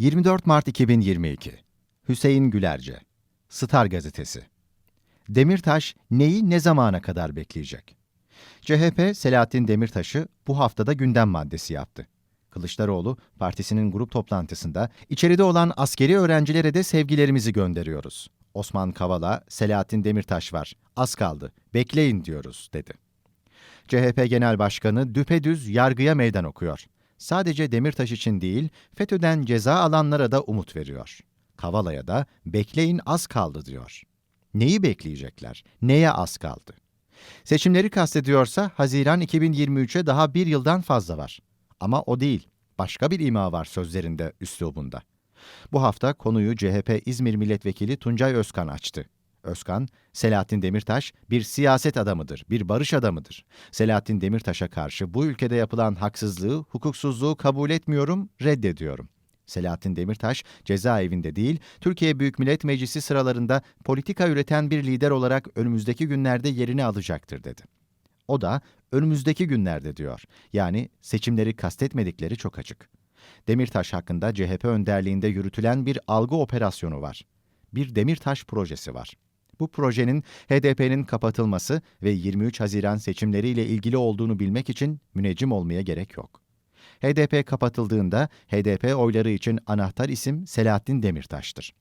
24 Mart 2022 Hüseyin Gülerce Star Gazetesi Demirtaş neyi ne zamana kadar bekleyecek? CHP Selahattin Demirtaş'ı bu haftada gündem maddesi yaptı. Kılıçdaroğlu partisinin grup toplantısında içeride olan askeri öğrencilere de sevgilerimizi gönderiyoruz. Osman Kavala, Selahattin Demirtaş var. Az kaldı. Bekleyin diyoruz dedi. CHP Genel Başkanı düpedüz yargıya meydan okuyor. Sadece Demirtaş için değil, FETÖ'den ceza alanlara da umut veriyor. Kavala'ya da bekleyin az kaldı diyor. Neyi bekleyecekler? Neye az kaldı? Seçimleri kastediyorsa Haziran 2023'e daha bir yıldan fazla var. Ama o değil. Başka bir ima var sözlerinde, üslubunda. Bu hafta konuyu CHP İzmir Milletvekili Tuncay Özkan açtı. Özkan, Selahattin Demirtaş bir siyaset adamıdır, bir barış adamıdır. Selahattin Demirtaş'a karşı bu ülkede yapılan haksızlığı, hukuksuzluğu kabul etmiyorum, reddediyorum. Selahattin Demirtaş cezaevinde değil, Türkiye Büyük Millet Meclisi sıralarında politika üreten bir lider olarak önümüzdeki günlerde yerini alacaktır dedi. O da önümüzdeki günlerde diyor. Yani seçimleri kastetmedikleri çok açık. Demirtaş hakkında CHP önderliğinde yürütülen bir algı operasyonu var. Bir Demirtaş projesi var. Bu projenin HDP'nin kapatılması ve 23 Haziran seçimleriyle ilgili olduğunu bilmek için müneccim olmaya gerek yok. HDP kapatıldığında HDP oyları için anahtar isim Selahattin Demirtaş'tır.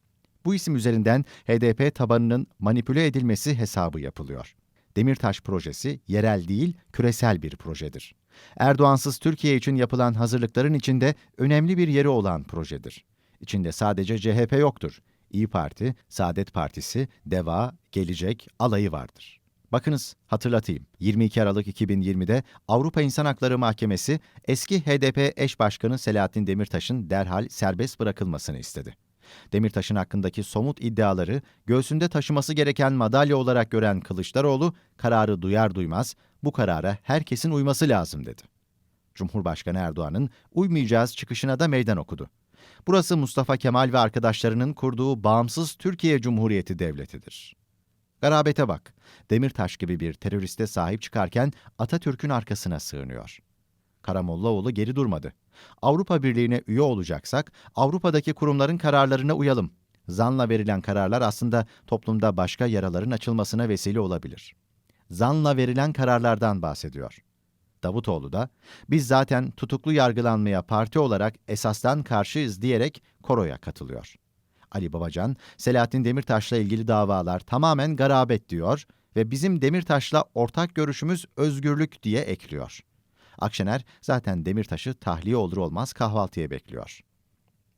Bu isim üzerinden HDP tabanının manipüle edilmesi hesabı yapılıyor. Demirtaş projesi yerel değil, küresel bir projedir. Erdoğansız Türkiye için yapılan hazırlıkların içinde önemli bir yeri olan projedir. İçinde sadece CHP yoktur. İyi Parti, Saadet Partisi, Deva, Gelecek, alayı vardır. Bakınız hatırlatayım. 22 Aralık 2020'de Avrupa İnsan Hakları Mahkemesi eski HDP eş başkanı Selahattin Demirtaş'ın derhal serbest bırakılmasını istedi. Demirtaş'ın hakkındaki somut iddiaları göğsünde taşıması gereken madalya olarak gören Kılıçdaroğlu kararı duyar duymaz bu karara herkesin uyması lazım dedi. Cumhurbaşkanı Erdoğan'ın uymayacağız çıkışına da meydan okudu. Burası Mustafa Kemal ve arkadaşlarının kurduğu bağımsız Türkiye Cumhuriyeti Devleti'dir. Garabete bak. Demirtaş gibi bir teröriste sahip çıkarken Atatürk'ün arkasına sığınıyor. Karamollaoğlu geri durmadı. Avrupa Birliği'ne üye olacaksak Avrupa'daki kurumların kararlarına uyalım. Zanla verilen kararlar aslında toplumda başka yaraların açılmasına vesile olabilir. Zanla verilen kararlardan bahsediyor. Davutoğlu da biz zaten tutuklu yargılanmaya parti olarak esasdan karşıyız diyerek koroya katılıyor. Ali Babacan, Selahattin Demirtaş'la ilgili davalar tamamen garabet diyor ve bizim Demirtaş'la ortak görüşümüz özgürlük diye ekliyor. Akşener zaten Demirtaş'ı tahliye olur olmaz kahvaltıya bekliyor.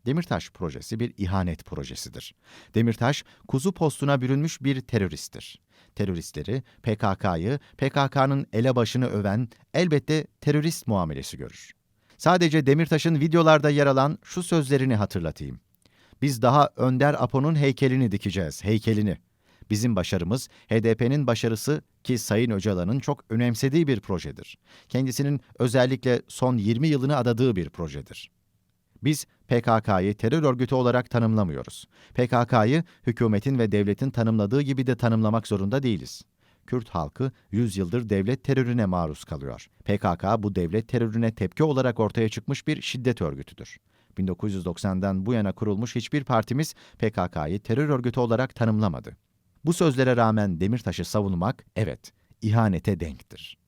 Demirtaş projesi bir ihanet projesidir. Demirtaş, kuzu postuna bürünmüş bir teröristtir. Teröristleri, PKK'yı, PKK'nın elebaşını öven elbette terörist muamelesi görür. Sadece Demirtaş'ın videolarda yer alan şu sözlerini hatırlatayım. Biz daha Önder Apo'nun heykelini dikeceğiz, heykelini. Bizim başarımız HDP'nin başarısı ki Sayın Öcalan'ın çok önemsediği bir projedir. Kendisinin özellikle son 20 yılını adadığı bir projedir. Biz PKK'yı terör örgütü olarak tanımlamıyoruz. PKK'yı hükümetin ve devletin tanımladığı gibi de tanımlamak zorunda değiliz. Kürt halkı 100 yıldır devlet terörüne maruz kalıyor. PKK bu devlet terörüne tepki olarak ortaya çıkmış bir şiddet örgütüdür. 1990'dan bu yana kurulmuş hiçbir partimiz PKK'yı terör örgütü olarak tanımlamadı. Bu sözlere rağmen Demirtaş'ı savunmak, evet, ihanete denktir.